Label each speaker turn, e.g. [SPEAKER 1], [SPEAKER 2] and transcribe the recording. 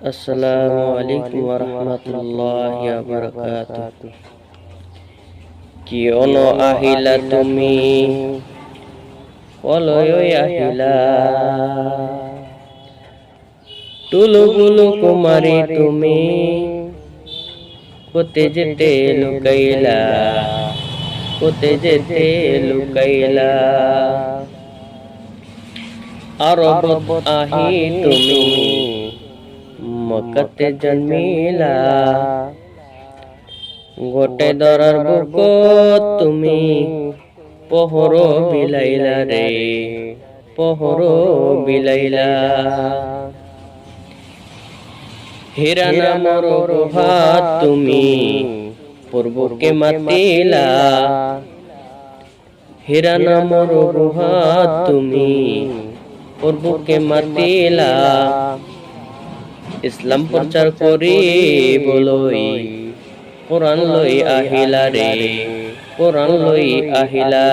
[SPEAKER 1] আসসালামু আলাইকুম ওয়া রাহমাতুল্লাহি ওয়া বারাকাতুহু কিয়ন আহিলা তুমি অলয় আহিলা টুলু কুমারী তুমি কোতে যেতে লুকাইলা কোতে যেতে লুকাইলা আরব আহি তুমি মকতে জন্মিলা। গোটে দরার বুক তুমি পহর বিলাইলা রে। পহর বিলাইলা। হীরা নামর প্রভাত তুমি পূর্বকে মাতিলা। হীরা নামর প্রভাত তুমি পূর্বকে মাতিলা। ইসলাম প্রচার করি বলই। কোরআন লই আহিলা রে কোরআন লই আহিলা।